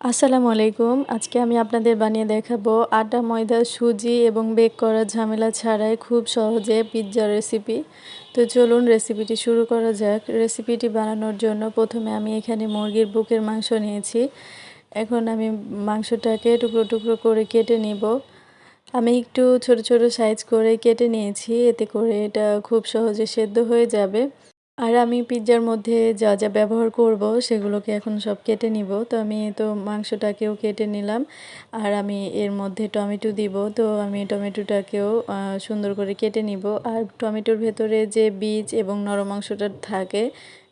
আসসালামু আলাইকুম। আজকে আমি আপনাদের বানিয়ে দেখাবো আটা, ময়দা, সুজি এবং বেক করার ঝামেলা ছাড়াই খুব সহজে পিৎজা রেসিপি। তো চলুন রেসিপিটি শুরু করা যাক। রেসিপিটি বানানোর জন্য প্রথমে আমি এখানে মুরগির বুকের মাংস নিয়েছি। এখন আমি মাংসটাকে টুকরো টুকরো করে কেটে নিব। আমি একটু ছোট ছোট সাইজ করে কেটে নিয়েছি। এতে করে এটা খুব সহজে সেদ্ধ হয়ে যাবে। আর আমি পিৎজার মধ্যে যা যা ব্যবহার করব সেগুলোকে এখন সব কেটে নিব। তো আমি তো মাংসটাকেও কেটে নিলাম আর আমি এর মধ্যে টমেটো দিব। তো আমি টমেটোটাকেও সুন্দর করে কেটে নিব। আর টমেটোর ভেতরে যে বীজ এবং নরম অংশটা থাকে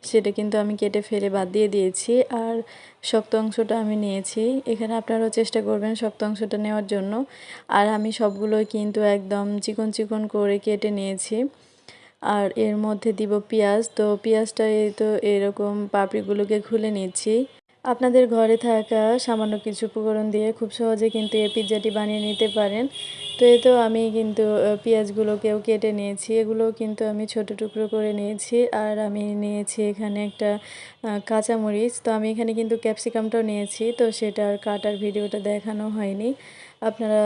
সেটা কিন্তু আমি কেটে ফেলে বাদ দিয়ে দিয়েছি। আর শক্ত অংশটা আমি নিয়েছি। এখানে আপনারাও চেষ্টা করবেন শক্ত অংশটা নেওয়ার জন্য। আর আমি সবগুলোই কিন্তু একদম চিকন চিকন করে কেটে নিয়েছি। আর এর মধ্যে দিব পেঁয়াজ। তো পেঁয়াজটা এই তো এরকম পাপড়িগুলোকে খুলে নিচ্ছি। আপনাদের ঘরে থাকা সামান্য কিছু উপকরণ দিয়ে খুব সহজে কিন্তু এই পিৎজাটি বানিয়ে নিতে পারেন। তো এই তো আমি কিন্তু পেঁয়াজগুলোকেও কেটে নিয়েছি। এগুলো কিন্তু আমি ছোট টুকরো করে নিয়েছি। আর আমি নিয়েছি এখানে একটা কাঁচামরিচ। তো আমি এখানে কিন্তু ক্যাপসিকামটাও নিয়েছি। তো সেটার কাটার ভিডিওটা দেখানো হয়নি। আপনারা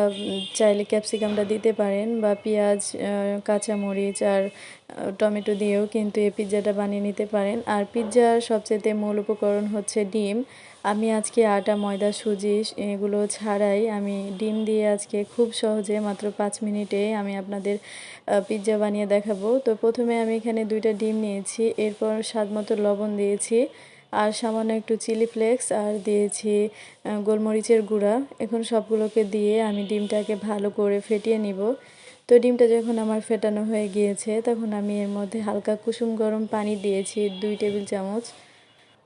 চাইলে ক্যাপসিকামটা দিতে পারেন বা পেঁয়াজ কাঁচামরিচ আর টমেটো দিয়েও কিন্তু এই পিৎজাটা বানিয়ে নিতে পারেন। আর পিৎজার সবচেয়ে মূল উপকরণ হচ্ছে ডিম। আমি আজকে আটা, ময়দা, সুজি এগুলো ছাড়াই আমি ডিম দিয়ে আজকে খুব সহজে মাত্র পাঁচ মিনিটে আমি আপনাদের পিৎজা বানিয়ে দেখাবো। তো প্রথমে আমি এখানে দুইটা ডিম নিয়েছি। এরপর স্বাদ মতো লবণ দিয়েছি। আর সামান্য একটু চিলি ফ্লেক্স আর দিয়েছি গোলমরিচের গুঁড়া। এখন সবগুলোকে দিয়ে আমি ডিমটাকে ভালো করে ফেটিয়ে নিব। তো ডিমটা যখন আমার ফেটানো হয়ে গিয়েছে, তখন আমি এর মধ্যে হালকা কুসুম গরম পানি দিয়েছি, দুই টেবিল চামচ।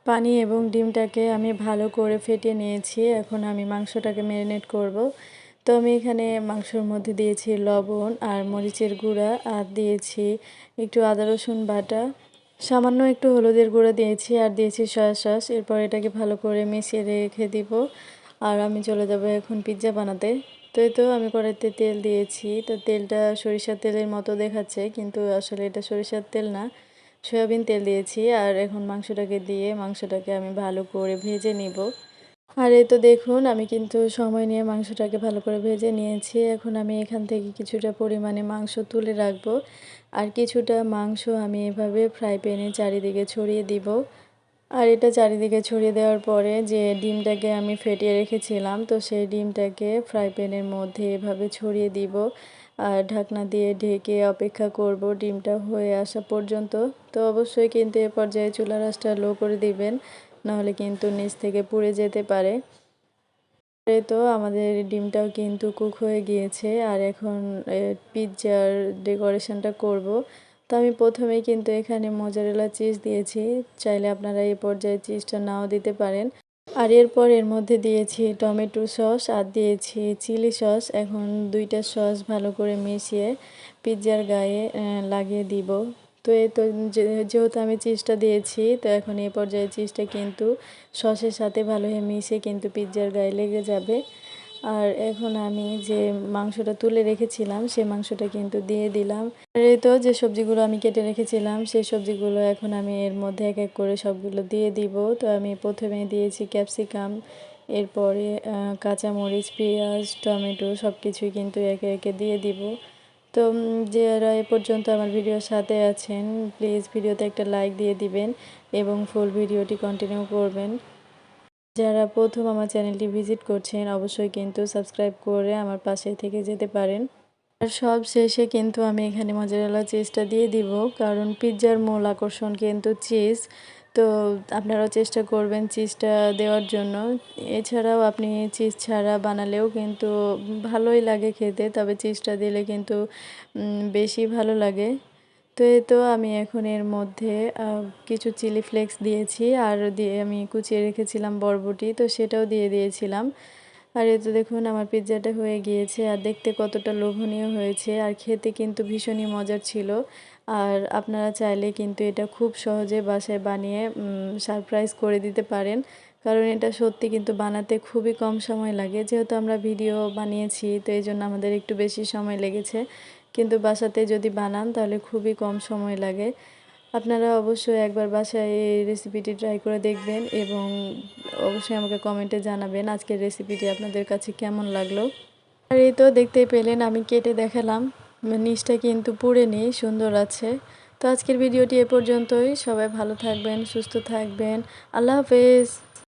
পানি এবং ডিমটাকে আমি ভালো করে ফেটিয়ে নিয়েছি। এখন আমি মাংসটাকে ম্যারিনেট করব। তো আমি এখানে মাংসর মধ্যে দিয়েছি লবণ আর মরিচের গুঁড়া আর দিয়েছি একটু আদা রসুন বাটা। সামান্য একটু হলুদের গুঁড়ো দিয়েছি আর দিয়েছি সয়া সস। এরপর এটাকে ভালো করে মিশিয়ে রেখে দিব। আর আমি চলে যাব এখন পিৎজা বানাতে। তো এই তো আমি কড়াইতে তেল দিয়েছি। তো তেলটা সরিষার তেলের মতো দেখাচ্ছে, কিন্তু আসলে এটা সরিষার তেল না। সয়াবিন তেল দিয়েছি আর এখন মাংসটাকে দিয়ে মাংসটাকে আমি ভালো করে ভেজে নিব। আর এই তো দেখুন, আমি কিন্তু সময় নিয়ে মাংসটাকে ভালো করে ভেজে নিয়েছি। এখন আমি এখান থেকে কিছুটা পরিমাণে মাংস তুলে রাখব। আর কিছুটা মাংস আমি এভাবে ফ্রাই প্যানে চারিদিকে ছড়িয়ে দিব। আর এটা চারিদিকে ছড়িয়ে দেওয়ার পরে যে ডিমটাকে আমি ফেটিয়ে রেখেছিলাম, তো সেই ডিমটাকে ফ্রাই প্যানের মধ্যে এভাবে ছড়িয়ে দিব। আর ঢাকনা দিয়ে ঢেকে অপেক্ষা করব ডিমটা হয়ে আসা পর্যন্ত। তো অবশ্যই কিন্তু এ পর্যায়ে চুলা রাসটা লো করে দিবেন। নাহলে কিন্তু নিচ থেকে পুড়ে যেতে পারে। তো আমাদের ডিমটাও কিন্তু কুক হয়ে গিয়েছে আর এখন পিৎজার ডেকোরেশনটা করব। তো আমি প্রথমেই কিন্তু এখানে মোজারেলা চিজ দিয়েছি। চাইলে আপনারা এই পর্যায়ে চিজটা নাও দিতে পারেন। আর এরপর এর মধ্যে দিয়েছি টমেটো সস আর দিয়েছি চিলি সস। এখন দুইটা সস ভালো করে মিশিয়ে পিৎজার গায়ে লাগিয়ে দিব। তো এই তো যেহেতু আমি চিজটা দিয়েছি, তো এখন এই পর্যায়ে চিজটা কিন্তু সসের সাথে ভালোভাবে মিশে কিন্তু পিৎজার গায়ে লেগে যাবে। আর এখন আমি যে মাংসটা তুলে রেখেছিলাম সে মাংসটা কিন্তু দিয়ে দিলাম। আর এই তো যে সবজিগুলো আমি কেটে রেখেছিলাম, সেই সবজিগুলো এখন আমি এর মধ্যে এক এক করে সবগুলো দিয়ে দিব। তো আমি প্রথমে দিয়েছি ক্যাপসিকাম, এরপরে কাঁচামরিচ, পেঁয়াজ, টমেটো সব কিছুই কিন্তু একে একে দিয়ে দিব। তো যারা এ পর্যন্ত আমার ভিডিওর সাথে আছেন প্লিজ ভিডিওতে একটা লাইক দিয়ে দিবেন এবং ফুল ভিডিওটি কন্টিনিউ করবেন। যারা প্রথম আমার চ্যানেলটি ভিজিট করছেন, অবশ্যই কিন্তু সাবস্ক্রাইব করে আমার পাশে থেকে যেতে পারেন। আর সব শেষে কিন্তু আমি এখানে মজারেলা চিজটা দিয়ে দিব, কারণ পিৎজার মূল আকর্ষণ কিন্তু চিজ তো আপনারাও চেষ্টা করবেন চিজটা দেওয়ার জন্য। এছাড়াও আপনি চিজ ছাড়া বানালেও কিন্তু ভালোই লাগে খেতে, তবে চিজটা দিলে কিন্তু বেশি ভালো লাগে। তো এই তো আমি এখন এর মধ্যে কিছু চিলি ফ্লেক্স দিয়েছি, আর দিয়ে আমি কুচিয়ে রেখেছিলাম বরবটি, তো সেটাও দিয়ে দিয়েছিলাম। আর এই তো দেখুন, আমার পিৎজাটা হয়ে গিয়েছে, আর দেখতে কতটা লোভনীয় হয়েছে, আর খেতে কিন্তু ভীষণই মজার ছিল। আর আপনারা চাইলে কিন্তু এটা খুব সহজে বাসায় বানিয়ে সারপ্রাইজ করে দিতে পারেন। কারণ এটা সত্যি কিন্তু বানাতে খুবই কম সময় লাগে। যেহেতু আমরা ভিডিও বানিয়েছি, তো এই জন্য আমাদের একটু বেশি সময় লেগেছে। কিন্তু বাসাতে যদি বানান, তাহলে খুবই কম সময় লাগে। আপনারা অবশ্যই একবার বাসায় এই রেসিপিটি ট্রাই করে দেখবেন এবং অবশ্যই আমাকে কমেন্টে জানাবেন আজকের রেসিপিটি আপনাদের কাছে কেমন লাগল। আর এই তো দেখতেই পেলেন, আমি কেটে দেখালাম। নিচটা কিন্তু পুড়ে নেই, সুন্দর আছে। তো আজকের ভিডিওটি এ পর্যন্তই। সবাই ভালো থাকবেন, সুস্থ থাকবেন। আল্লাহ হাফেজ।